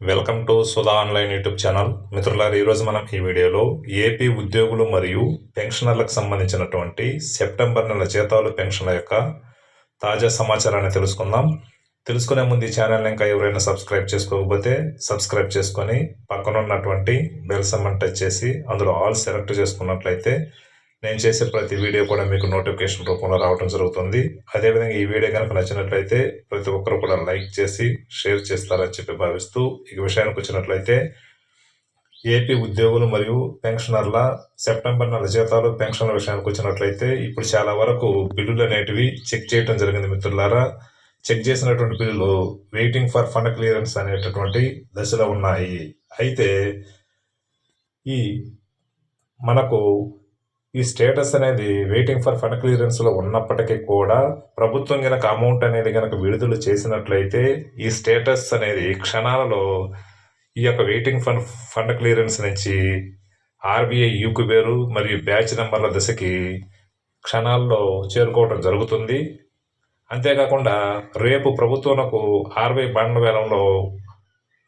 Welcome to Sudha online YouTube channel. మిత్రులారు ఈరోజు మనం ఈ వీడియోలో ఏపీ ఉద్యోగులు మరియు పెన్షనర్లకు సంబంధించినటువంటి సెప్టెంబర్ నెల జీతాలు పెన్షన్ల యొక్క తాజా సమాచారాన్ని తెలుసుకుందాం. తెలుసుకునే ముందు ఈ ఛానల్ ఇంకా ఎవరైనా సబ్స్క్రైబ్ చేసుకోకపోతే సబ్స్క్రైబ్ చేసుకొని పక్కన ఉన్నటువంటి బెల్ సమ్మన్ టచ్ చేసి అందులో ఆల్ సెలెక్ట్ చేసుకున్నట్లయితే నేను చేసే ప్రతి వీడియో కూడా మీకు నోటిఫికేషన్ రూపంలో రావడం జరుగుతుంది. అదేవిధంగా ఈ వీడియో కనుక నచ్చినట్లయితే ప్రతి ఒక్కరు కూడా లైక్ చేసి షేర్ చేస్తారని చెప్పి భావిస్తూ ఈ విషయానికి వచ్చినట్లయితే ఏపీ ఉద్యోగులు మరియు పెన్షనర్ల సెప్టెంబర్ నెల జీతాలు పెన్షన్ల విషయానికి వచ్చినట్లయితే ఇప్పుడు చాలా వరకు బిల్లులు అనేటివి చెక్ చేయడం జరిగింది మిత్రులారా. చెక్ చేసినటువంటి బిల్లులు వెయిటింగ్ ఫర్ ఫండ్ క్లియరెన్స్ అనేటటువంటి దశలో ఉన్నాయి. అయితే ఈ మనకు ఈ స్టేటస్ అనేది వెయిటింగ్ ఫర్ ఫండ్ క్లియరెన్స్లో ఉన్నప్పటికీ కూడా ప్రభుత్వం కనుక అమౌంట్ అనేది కనుక విడుదల చేసినట్లయితే ఈ స్టేటస్ అనేది క్షణాలలో ఈ యొక్క వెయిటింగ్ ఫండ్ ఫండ్ క్లియరెన్స్ నుంచి ఆర్బీఐ యూకుబేరు మరియు బ్యాచ్ నెంబర్ల దశకి క్షణాల్లో చేరుకోవడం జరుగుతుంది. అంతేకాకుండా రేపు ప్రభుత్వంకు ఆర్బీఐ బాండ్ల వేలంలో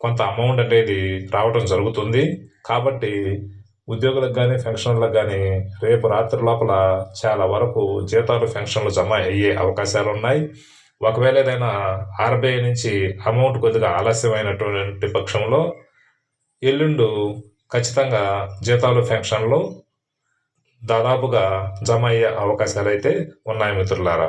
కొంత అమౌంట్ అనేది రావడం జరుగుతుంది. కాబట్టి ఉద్యోగులకు కానీ పెన్షన్లకు కానీ రేపు రాత్రి లోపల చాలా వరకు జీతాలు పెన్షన్లు జమ అయ్యే అవకాశాలు ఉన్నాయి. ఒకవేళ ఏదైనా ఆర్బీఐ నుంచి అమౌంట్ కొద్దిగా ఆలస్యమైనటువంటి పక్షంలో ఎల్లుండు ఖచ్చితంగా జీతాలు పెన్షన్లు దాదాపుగా జమ అయ్యే అవకాశాలు అయితే ఉన్నాయి మిత్రులారా.